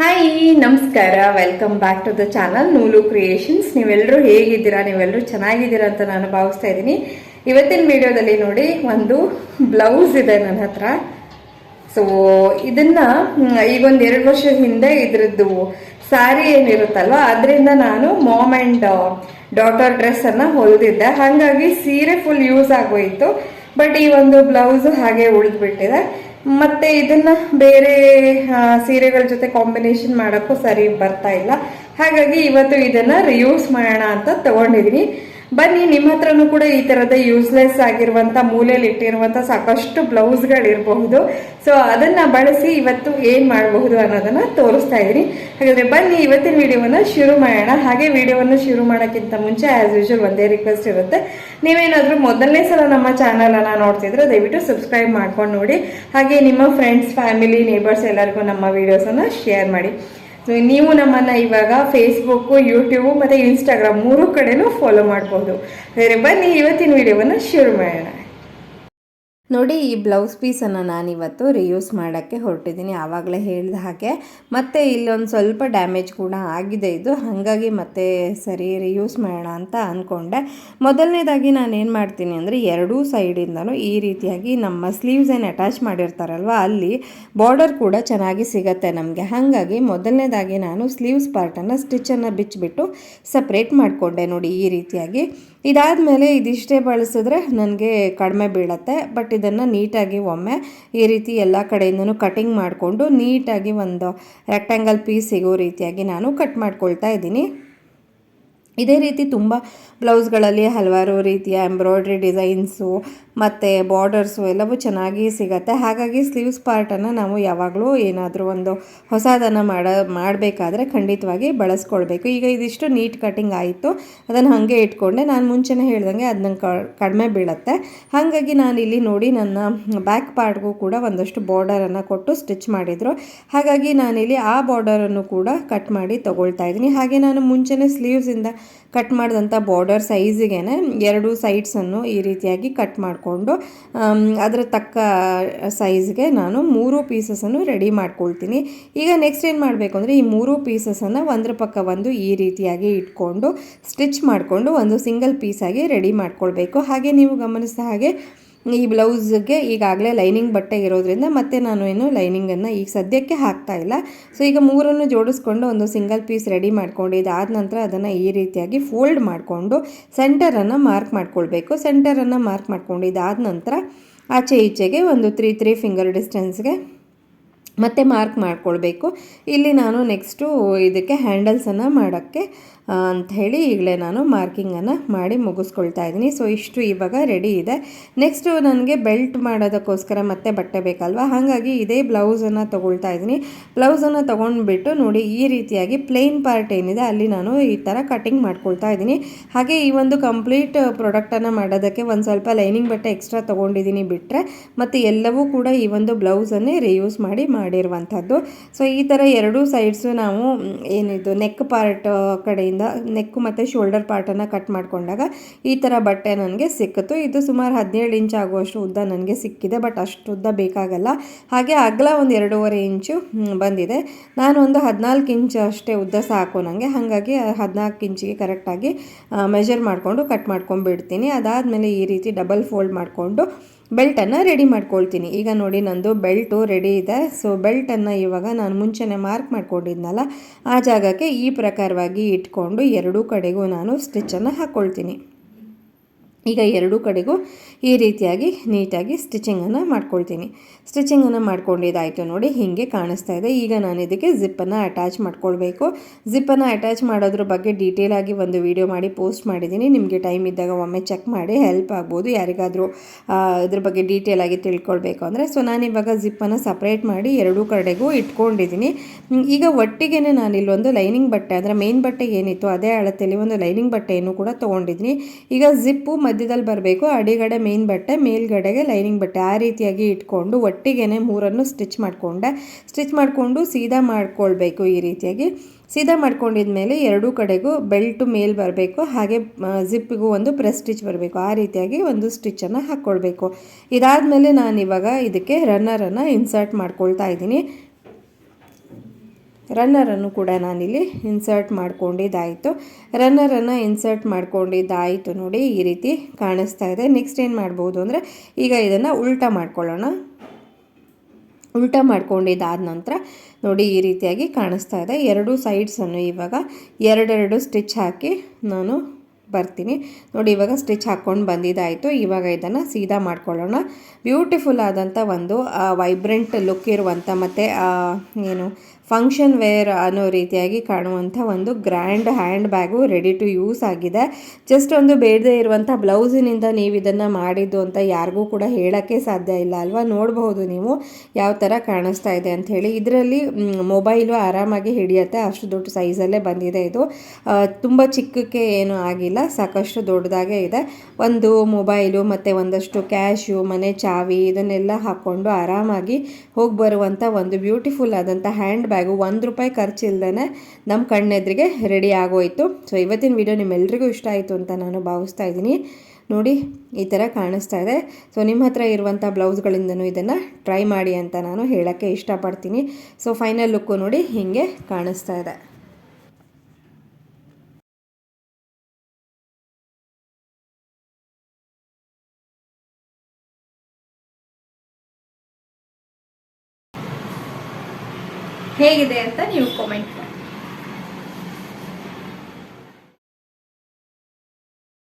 Hi ನಮಸ್ಕಾರ. Welcome back to the channel Noolu creations ನೀವೆಲ್ಲರೂ ಹೇಗಿದ್ದೀರಾ? ನೀವೆಲ್ಲರೂ ಚೆನ್ನಾಗಿದ್ದೀರಾ ಅಂತ ನಾನು ಭಾವಿಸ್ತಾ ಇದ್ದೀನಿ. ಇವತ್ತಿನ ವಿಡಿಯೋದಲ್ಲಿ ನೋಡಿ, ಒಂದು ಬ್ಲೌಸ್ ಇದೆ ನನ್ನ ಹತ್ರ. ಸೊ ಇದನ್ನ ಈಗ ಈಗೊಂದು ಎರಡು ವರ್ಷದ ಹಿಂದೆ ಇದ್ರದ್ದು ಸ್ಯಾರಿ ಏನಿರುತ್ತಲ್ವ, ಅದರಿಂದ ನಾನು ಮಾಮ್ ಆ್ಯಂಡ್ ಡಾಟರ್ ಡ್ರೆಸ್ ಅನ್ನ ಹೊಲಿದಿದ್ದೆ. ಹಾಗಾಗಿ ಸೀರೆ ಫುಲ್ ಯೂಸ್ ಆಗೋಯಿತು. ಬಟ್ ಈ ಒಂದು ಬ್ಲೌಸ್ ಹಾಗೆ ಉಳಿದ್ಬಿಟ್ಟಿದೆ. ಮತ್ತೆ ಇದನ್ನ ಬೇರೆ ಸೀರೆಗಳ ಜೊತೆ ಕಾಂಬಿನೇಷನ್ ಮಾಡೋಕ್ಕೂ ಸರಿ ಬರ್ತಾ ಇಲ್ಲ. ಹಾಗಾಗಿ ಇವತ್ತು ಇದನ್ನ ರಿಯೂಸ್ ಮಾಡೋಣ ಅಂತ ತಗೊಂಡಿದೀನಿ. ಬನ್ನಿ, ನಿಮ್ಮ ಹತ್ರನೂ ಕೂಡ ಈ ತರದ ಯೂಸ್ಲೆಸ್ ಆಗಿರುವಂತ ಮೂಲೆಯಲ್ಲಿ ಇಟ್ಟಿರುವಂತ ಸಾಕಷ್ಟು ಬ್ಲೌಸ್ಗಳಿರಬಹುದು. ಸೊ ಅದನ್ನ ಬಳಸಿ ಇವತ್ತು ಏನು ಮಾಡಬಹುದು ಅನ್ನೋದನ್ನ ತೋರಿಸ್ತಾ ಇದ್ದೀನಿ ಹಾಗಾದ್ರೆ ಬನ್ನಿ, ಇವತ್ತಿನ ವಿಡಿಯೋವನ್ನು ಶುರು ಮಾಡೋಣ. ಹಾಗೆ ವಿಡಿಯೋವನ್ನು ಶುರು ಮಾಡೋಕ್ಕಿಂತ ಮುಂಚೆ ಆಸ್ ಯೂಶುವಲ್ ಒಂದೇ ರಿಕ್ವೆಸ್ಟ್ ಇರುತ್ತೆ. ನೀವೇನಾದರೂ ಮೊದಲನೇ ಸಲ ನಮ್ಮ ಚಾನಲನ್ನು ನೋಡ್ತಿದ್ರೆ ದಯವಿಟ್ಟು ಸಬ್ಸ್ಕ್ರೈಬ್ ಮಾಡ್ಕೊಂಡು ನೋಡಿ. ಹಾಗೆ ನಿಮ್ಮ ಫ್ರೆಂಡ್ಸ್ ಫ್ಯಾಮಿಲಿ ನೇಬರ್ಸ್ ಎಲ್ಲರಿಗೂ ನಮ್ಮ ವಿಡಿಯೋಸ್ ಅನ್ನ ಶೇರ್ ಮಾಡಿ. ನೀವು ನಮ್ಮನ್ನು ಇವಾಗ ಫೇಸ್ಬುಕ್ಕು ಯೂಟ್ಯೂಬು ಮತ್ತು ಇನ್ಸ್ಟಾಗ್ರಾಮ್ ಮೂರು ಕಡೆನೂ ಫಾಲೋ ಮಾಡ್ಬೋದು. ಹಾಗಾದ್ರೆ ಬನ್ನಿ, ಇವತ್ತಿನ ವಿಡಿಯೋವನ್ನು ಶುರು ಮಾಡೋಣ. ನೋಡಿ, ಈ ಬ್ಲೌಸ್ ಪೀಸನ್ನು ನಾನಿವತ್ತು ರಿಯೂಸ್ ಮಾಡೋಕ್ಕೆ ಹೊರಟಿದ್ದೀನಿ. ಆವಾಗಲೇ ಹೇಳಿದ ಹಾಗೆ. ಮತ್ತು ಇಲ್ಲೊಂದು ಸ್ವಲ್ಪ ಡ್ಯಾಮೇಜ್ ಕೂಡ ಆಗಿದೆ ಇದು. ಹಾಗಾಗಿ ಮತ್ತೆ ಸರಿ ರಿಯೂಸ್ ಮಾಡೋಣ ಅಂತ ಅಂದ್ಕೊಂಡೆ ಮೊದಲನೇದಾಗಿ ನಾನು ಏನು ಮಾಡ್ತೀನಿ ಅಂದರೆ, ಎರಡೂ ಸೈಡಿಂದನೂ ಈ ರೀತಿಯಾಗಿ ನಮ್ಮ ಸ್ಲೀವ್ಸ್ ಏನು ಅಟ್ಯಾಚ್ ಮಾಡಿರ್ತಾರಲ್ವ, ಅಲ್ಲಿ ಬಾರ್ಡರ್ ಕೂಡ ಚೆನ್ನಾಗಿ ಸಿಗತ್ತೆ ನಮಗೆ. ಹಾಗಾಗಿ ಮೊದಲನೇದಾಗಿ ನಾನು ಸ್ಲೀವ್ಸ್ ಪಾರ್ಟನ್ನು ಸ್ಟಿಚ್ಚನ್ನು ಬಿಚ್ಚಿಬಿಟ್ಟು ಸಪ್ರೇಟ್ ಮಾಡಿಕೊಂಡೆ ನೋಡಿ ಈ ರೀತಿಯಾಗಿ. ಇದಾದ ಮೇಲೆ ಇದಿಷ್ಟೇ ಬಳಸಿದ್ರೆ ನನಗೆ ಕಡಿಮೆ ಬೀಳತ್ತೆ. ಬಟ್ ಇದನ್ನು ನೀಟಾಗಿ ಒಮ್ಮೆ ಈ ರೀತಿ ಎಲ್ಲ ಕಡೆಯಿಂದನೂ ಕಟಿಂಗ್ ಮಾಡಿಕೊಂಡು ನೀಟಾಗಿ ಒಂದು ರೆಕ್ಟ್ಯಾಂಗಲ್ ಪೀಸ್ ಸಿಗೋ ರೀತಿಯಾಗಿ ನಾನು ಕಟ್ ಮಾಡ್ಕೊಳ್ತಾ ಇದ್ದೀನಿ. ಇದೇ ರೀತಿ ತುಂಬ ಬ್ಲೌಸ್ಗಳಲ್ಲಿ ಹಲವಾರು ರೀತಿಯ ಎಂಬ್ರಾಯ್ಡ್ರಿ ಡಿಸೈನ್ಸು ಮತ್ತು ಬಾರ್ಡರ್ಸು ಎಲ್ಲವೂ ಚೆನ್ನಾಗಿ ಸಿಗತ್ತೆ. ಹಾಗಾಗಿ ಸ್ಲೀವ್ಸ್ ಪಾರ್ಟನ್ನು ನಾವು ಯಾವಾಗಲೂ ಏನಾದರೂ ಒಂದು ಹೊಸದನ್ನು ಮಾಡ, ಮಾಡಬೇಕಾದ್ರೆ ಖಂಡಿತವಾಗಿ ಬಳಸ್ಕೊಳ್ಬೇಕು. ಈಗ ಇದಿಷ್ಟು ನೀಟ್ ಕಟಿಂಗ್ ಆಯಿತು. ಅದನ್ನು ಹಾಗೆ ಇಟ್ಕೊಂಡೆ. ನಾನು ಮುಂಚೆನೇ ಹೇಳ್ದಂಗೆ ಅದನ್ನ ಕಡಿಮೆ ಬೀಳುತ್ತೆ. ಹಾಗಾಗಿ ನಾನು ಇಲ್ಲಿ ನೋಡಿ ನನ್ನ ಬ್ಯಾಕ್ ಪಾರ್ಟ್ಗೂ ಕೂಡ ಒಂದಷ್ಟು ಬಾರ್ಡರನ್ನು ಕೊಟ್ಟು ಸ್ಟಿಚ್ ಮಾಡಿದರು. ಹಾಗಾಗಿ ನಾನಿಲ್ಲಿ ಆ ಬಾರ್ಡರನ್ನು ಕೂಡ ಕಟ್ ಮಾಡಿ ತೊಗೊಳ್ತಾ ಇದ್ದೀನಿ. ಹಾಗೆ ನಾನು ಮುಂಚೆನೇ ಸ್ಲೀವ್ಸಿಂದ ಕಟ್ ಮಾಡಿದಂಥ ಬಾರ್ಡರ್ ಸೈಜಿಗೆ ಎರಡು ಸೈಡ್ಸನ್ನು ಈ ರೀತಿಯಾಗಿ ಕಟ್ ಮಾಡಿಕೊಂಡು ಅದರ ತಕ್ಕ ಸೈಜ್ಗೆ ನಾನು ಮೂರು ಪೀಸಸನ್ನು ರೆಡಿ ಮಾಡ್ಕೊಳ್ತೀನಿ. ಈಗ ನೆಕ್ಸ್ಟ್ ಏನು ಮಾಡಬೇಕು ಅಂದರೆ, ಈ ಮೂರು ಪೀಸಸನ್ನು ಒಂದರ ಪಕ್ಕ ಒಂದು ಈ ರೀತಿಯಾಗಿ ಇಟ್ಕೊಂಡು ಸ್ಟಿಚ್ ಮಾಡಿಕೊಂಡು ಒಂದು ಸಿಂಗಲ್ ಪೀಸಾಗಿ ರೆಡಿ ಮಾಡ್ಕೊಳ್ಬೇಕು. ಹಾಗೆ ನೀವು ಗಮನಿಸಿದ ಹಾಗೆ ಈ ಬ್ಲೌಸ್ಗೆ ಈಗಾಗಲೇ ಲೈನಿಂಗ್ ಬಟ್ಟೆ ಇರೋದ್ರಿಂದ ಮತ್ತೆ ನಾನು ಏನು ಲೈನಿಂಗನ್ನು ಈಗ ಸದ್ಯಕ್ಕೆ ಹಾಕ್ತಾ ಇಲ್ಲ. ಸೊ ಈಗ ಮೂರನ್ನು ಜೋಡಿಸ್ಕೊಂಡು ಒಂದು ಸಿಂಗಲ್ ಪೀಸ್ ರೆಡಿ ಮಾಡ್ಕೊಂಡು ಇದಾದ ನಂತರ ಅದನ್ನು ಈ ರೀತಿಯಾಗಿ ಫೋಲ್ಡ್ ಮಾಡಿಕೊಂಡು ಸೆಂಟರನ್ನು ಮಾರ್ಕ್ ಮಾಡ್ಕೊಳ್ಬೇಕು. ಸೆಂಟರನ್ನು ಮಾರ್ಕ್ ಮಾಡಿಕೊಂಡು ಇದಾದ ನಂತರ ಆಚೆ ಈಚೆಗೆ ಒಂದು ತ್ರೀ ತ್ರೀ ಫಿಂಗರ್ ಡಿಸ್ಟೆನ್ಸ್ಗೆ ಮತ್ತೆ ಮಾರ್ಕ್ ಮಾಡಿಕೊಳ್ಬೇಕು. ಇಲ್ಲಿ ನಾನು ನೆಕ್ಸ್ಟು ಇದಕ್ಕೆ ಹ್ಯಾಂಡಲ್ಸನ್ನು ಮಾಡೋಕ್ಕೆ ಅಂತ ಹೇಳಿ ಈಗಲೇ ನಾನು ಮಾರ್ಕಿಂಗನ್ನು ಮಾಡಿ ಮುಗಿಸ್ಕೊಳ್ತಾ ಇದ್ದೀನಿ. ಸೊ ಇಷ್ಟು ಇವಾಗ ರೆಡಿ ಇದೆ. ನೆಕ್ಸ್ಟು ನನಗೆ ಬೆಲ್ಟ್ ಮಾಡೋದಕ್ಕೋಸ್ಕರ ಮತ್ತೆ ಬಟ್ಟೆ ಬೇಕಲ್ವ? ಹಾಗಾಗಿ ಇದೇ ಬ್ಲೌಸನ್ನು ತೊಗೊಳ್ತಾ ಇದ್ದೀನಿ. ಬ್ಲೌಸನ್ನು ತೊಗೊಂಡ್ಬಿಟ್ಟು ನೋಡಿ, ಈ ರೀತಿಯಾಗಿ ಪ್ಲೇನ್ ಪಾರ್ಟ್ ಏನಿದೆ, ಅಲ್ಲಿ ನಾನು ಈ ಥರ ಕಟಿಂಗ್ ಮಾಡ್ಕೊಳ್ತಾ ಇದ್ದೀನಿ. ಹಾಗೆ ಈ ಒಂದು ಕಂಪ್ಲೀಟ್ ಪ್ರಾಡಕ್ಟನ್ನು ಮಾಡೋದಕ್ಕೆ ಒಂದು ಸ್ವಲ್ಪ ಲೈನಿಂಗ್ ಬಟ್ಟೆ ಎಕ್ಸ್ಟ್ರಾ ತೊಗೊಂಡಿದ್ದೀನಿ ಬಿಟ್ಟರೆ ಮತ್ತು ಎಲ್ಲವೂ ಕೂಡ ಈ ಒಂದು ಬ್ಲೌಸನ್ನೇ ರಿಯೂಸ್ ಮಾಡಿ ಮಾಡಿರುವಂಥದ್ದು. ಸೊ ಈ ಥರ ಎರಡೂ ಸೈಡ್ಸು ನಾವು ಏನಿದು ನೆಕ್ ಪಾರ್ಟ್ ಕಡೆಯಿಂದ ನೆಕ್ಕು ಮತ್ತು ಶೋಲ್ಡರ್ ಪಾರ್ಟನ್ನು ಕಟ್ ಮಾಡಿಕೊಂಡಾಗ ಈ ಥರ ಬಟ್ಟೆ ನನಗೆ ಸಿಕ್ಕಿತು. ಇದು ಸುಮಾರು ಹದಿನೇಳು ಇಂಚ್ ಆಗುವಷ್ಟು ಉದ್ದ ನನಗೆ ಸಿಕ್ಕಿದೆ, ಬಟ್ ಅಷ್ಟು ಉದ್ದ ಬೇಕಾಗಲ್ಲ. ಹಾಗೆ ಅಗಲ ಒಂದು ಎರಡೂವರೆ ಇಂಚು ಬಂದಿದೆ. ನಾನು ಒಂದು ಹದಿನಾಲ್ಕು ಇಂಚ್ ಅಷ್ಟೇ ಉದ್ದ ಸಾಕು ನನಗೆ ಹಾಗಾಗಿ ಹದಿನಾಲ್ಕು ಇಂಚಿಗೆ ಕರೆಕ್ಟಾಗಿ ಮೆಷರ್ ಮಾಡಿಕೊಂಡು ಕಟ್ ಮಾಡ್ಕೊಂಡ್ಬಿಡ್ತೀನಿ. ಅದಾದಮೇಲೆ ಈ ರೀತಿ ಡಬಲ್ ಫೋಲ್ಡ್ ಮಾಡಿಕೊಂಡು ಬೆಲ್ಟನ್ನು ರೆಡಿ ಮಾಡ್ಕೊಳ್ತೀನಿ. ಈಗ ನೋಡಿ ನಂದು ಬೆಲ್ಟು ರೆಡಿ ಇದೆ. ಸೊ ಬೆಲ್ಟನ್ನು ಇವಾಗ ನಾನು ಮುಂಚೆನೆ ಮಾರ್ಕ್ ಮಾಡ್ಕೊಂಡಿದ್ನಲ್ಲ, ಆ ಜಾಗಕ್ಕೆ ಈ ಪ್ರಕಾರವಾಗಿ ಇಟ್ಕೊಂಡು ಎರಡೂ ಕಡೆಗೂ ನಾನು ಸ್ಟಿಚ್ಚನ್ನು ಹಾಕ್ಕೊಳ್ತೀನಿ ಈಗ ಎರಡೂ ಕಡೆಗೂ ಈ ರೀತಿಯಾಗಿ ನೀಟಾಗಿ ಸ್ಟಿಚಿಂಗನ್ನು ಮಾಡ್ಕೊಳ್ತೀನಿ. ಸ್ಟಿಚಿಂಗನ್ನು ಮಾಡ್ಕೊಂಡಿದ್ದಾಯಿತು ನೋಡಿ, ಹೀಗೆ ಕಾಣಿಸ್ತಾ ಇದೆ. ಈಗ ನಾನು ಇದಕ್ಕೆ ಜಿಪ್ಪನ್ನು ಅಟ್ಯಾಚ್ ಮಾಡ್ಕೊಳ್ಬೇಕು. ಜಿಪ್ಪನ್ನು ಅಟ್ಯಾಚ್ ಮಾಡೋದ್ರ ಬಗ್ಗೆ ಡೀಟೇಲಾಗಿ ಒಂದು ವಿಡಿಯೋ ಮಾಡಿ ಪೋಸ್ಟ್ ಮಾಡಿದ್ದೀನಿ. ನಿಮಗೆ ಟೈಮ್ ಇದ್ದಾಗ ಒಮ್ಮೆ ಚೆಕ್ ಮಾಡಿ ಹೆಲ್ಪ್ ಆಗ್ಬೋದು ಯಾರಿಗಾದರೂ ಇದ್ರ ಬಗ್ಗೆ ಡೀಟೇಲ್ ಆಗಿ ತಿಳ್ಕೊಳ್ಬೇಕು ಅಂದರೆ. ಸೊ ನಾನಿವಾಗ ಜಿಪ್ಪನ್ನು ಸಪ್ರೇಟ್ ಮಾಡಿ ಎರಡೂ ಕಡೆಗೂ ಇಟ್ಕೊಂಡಿದ್ದೀನಿ. ಈಗ ಒಟ್ಟಿಗೆ ನಾನು ಇಲ್ಲೊಂದು ಲೈನಿಂಗ್ ಬಟ್ಟೆ, ಅಂದರೆ ಮೇನ್ ಬಟ್ಟೆ ಏನಿತ್ತು ಅದೇ ಅಳತೆಯಲ್ಲಿ ಒಂದು ಲೈನಿಂಗ್ ಬಟ್ಟೆಯನ್ನು ಕೂಡ ತೊಗೊಂಡಿದ್ದೀನಿ. ಈಗ ಜಿಪ್ಪು ಮಧ್ಯದಲ್ಲಿ ಬರಬೇಕು. ಅಡಿಗಡೆ ಮೇನ್ ಬಟ್ಟೆ, ಮೇಲ್ಗಡೆಗೆ ಲೈನಿಂಗ್ ಬಟ್ಟೆ. ಆ ರೀತಿಯಾಗಿ ಇಟ್ಕೊಂಡು ಒಟ್ಟಿಗೆನೆ ಮೂರನ್ನು ಸ್ಟಿಚ್ ಮಾಡಿಕೊಂಡೆ. ಸ್ಟಿಚ್ ಮಾಡಿಕೊಂಡು ಸೀದಾ ಮಾಡ್ಕೊಳ್ಬೇಕು ಈ ರೀತಿಯಾಗಿ. ಸೀದಾ ಮಾಡ್ಕೊಂಡಿದ್ಮೇಲೆ ಎರಡೂ ಕಡೆಗೂ ಬೆಲ್ಟು ಮೇಲೆ ಬರಬೇಕು. ಹಾಗೆ ಜಿಪ್ಪಿಗೂ ಒಂದು ಪ್ರೆಸ್ ಸ್ಟಿಚ್ ಬರಬೇಕು. ಆ ರೀತಿಯಾಗಿ ಒಂದು ಸ್ಟಿಚ್ಚನ್ನು ಹಾಕ್ಕೊಳ್ಬೇಕು ಇದಾದಮೇಲೆ ನಾನು ಇವಾಗ ಇದಕ್ಕೆ ರನ್ನರನ್ನು ಇನ್ಸರ್ಟ್ ಮಾಡ್ಕೊಳ್ತಾ ಇದ್ದೀನಿ. ರನ್ನರನ್ನು ಕೂಡ ನಾನಿಲ್ಲಿ ಇನ್ಸರ್ಟ್ ಮಾಡ್ಕೊಂಡಿದ್ದಾಯಿತು. ರನ್ನರನ್ನು ಇನ್ಸರ್ಟ್ ಮಾಡ್ಕೊಂಡಿದ್ದಾಯಿತು ನೋಡಿ ಈ ರೀತಿ ಕಾಣಿಸ್ತಾ ಇದೆ. ನೆಕ್ಸ್ಟ್ ಏನು ಮಾಡ್ಬೋದು ಅಂದರೆ ಈಗ ಇದನ್ನು ಉಲ್ಟಾ ಮಾಡ್ಕೊಳ್ಳೋಣ. ಉಲ್ಟಾ ಮಾಡ್ಕೊಂಡಿದ್ದಾದ ನಂತರ ನೋಡಿ ಈ ರೀತಿಯಾಗಿ ಕಾಣಿಸ್ತಾ ಇದೆ. ಎರಡು ಸೈಡ್ಸನ್ನು ಇವಾಗ ಎರಡೆರಡು ಸ್ಟಿಚ್ ಹಾಕಿ ನಾನು ಬರ್ತೀನಿ. ನೋಡಿ ಇವಾಗ ಸ್ಟಿಚ್ ಹಾಕ್ಕೊಂಡು ಬಂದಿದ್ದಾಯಿತು. ಇವಾಗ ಇದನ್ನು ಸೀದಾ ಮಾಡ್ಕೊಳ್ಳೋಣ. ಬ್ಯೂಟಿಫುಲ್ ಆದಂಥ ಒಂದು ವೈಬ್ರೆಂಟ್ ಲುಕ್ ಇರುವಂಥ ಮತ್ತು ಏನು ಫಂಕ್ಷನ್ ವೇರ್ ಅನ್ನೋ ರೀತಿಯಾಗಿ ಕಾಣುವಂಥ ಒಂದು grand hand bag ready to use ಆಗಿದೆ. ಜಸ್ಟ್ ಒಂದು ಬೇಡದೇ ಇರುವಂಥ ಬ್ಲೌಸಿನಿಂದ ನೀವು ಇದನ್ನು ಮಾಡಿದ್ದು ಅಂತ ಯಾರಿಗೂ ಕೂಡ ಹೇಳೋಕ್ಕೆ ಸಾಧ್ಯ ಇಲ್ಲ ಅಲ್ವಾ? ನೋಡಬಹುದು ನೀವು ಯಾವ ಥರ ಕಾಣಿಸ್ತಾ ಇದೆ ಅಂತ ಹೇಳಿ. ಇದರಲ್ಲಿ ಮೊಬೈಲು ಆರಾಮಾಗಿ ಹಿಡಿಯುತ್ತೆ. ಅಷ್ಟು ದೊಡ್ಡ ಸೈಜಲ್ಲೇ ಬಂದಿದೆ ಇದು. ತುಂಬ ಚಿಕ್ಕಕ್ಕೆ ಏನು ಆಗಿಲ್ಲ. ಸಾಕಷ್ಟು ದೊಡ್ಡದಾಗೇ ಇದೆ. ಒಂದು ಮೊಬೈಲು ಮತ್ತು ಒಂದಷ್ಟು ಕ್ಯಾಶು ಮನೆ, ಚಾವಿ ಇದನ್ನೆಲ್ಲ ಹಾಕ್ಕೊಂಡು ಆರಾಮಾಗಿ ಹೋಗಿ ಬರುವಂಥ ಒಂದು ಬ್ಯೂಟಿಫುಲ್ ಆದಂಥ ಹ್ಯಾಂಡ್ ಬ್ಯಾಗು ಒಂದು ರೂಪಾಯಿ ಖರ್ಚಿಲ್ದೇ ನಮ್ಮ ಕಣ್ಣೆದ್ರಿಗೆ ರೆಡಿ ಆಗೋಯ್ತು. ಸೊ ಇವತ್ತಿನ ವಿಡಿಯೋ ನಿಮ್ಮೆಲ್ರಿಗೂ ಇಷ್ಟ ಆಯಿತು ಅಂತ ನಾನು ಭಾವಿಸ್ತಾ ಇದ್ದೀನಿ. ನೋಡಿ, ಈ ಥರ ಕಾಣಿಸ್ತಾ ಇದೆ. ಸೊ ನಿಮ್ಮ ಹತ್ರ ಇರುವಂಥ ಬ್ಲೌಸ್ಗಳಿಂದನೂ ಇದನ್ನು ಟ್ರೈ ಮಾಡಿ ಅಂತ ನಾನು ಹೇಳೋಕ್ಕೆ ಇಷ್ಟಪಡ್ತೀನಿ. ಸೊ ಫೈನಲ್ ಲುಕ್ಕು ನೋಡಿ ಹೀಗೆ ಕಾಣಿಸ್ತಾ ಇದೆ. ಹೇಗಿದೆ ಅಂತ ನೀವು ಕಾಮೆಂಟ್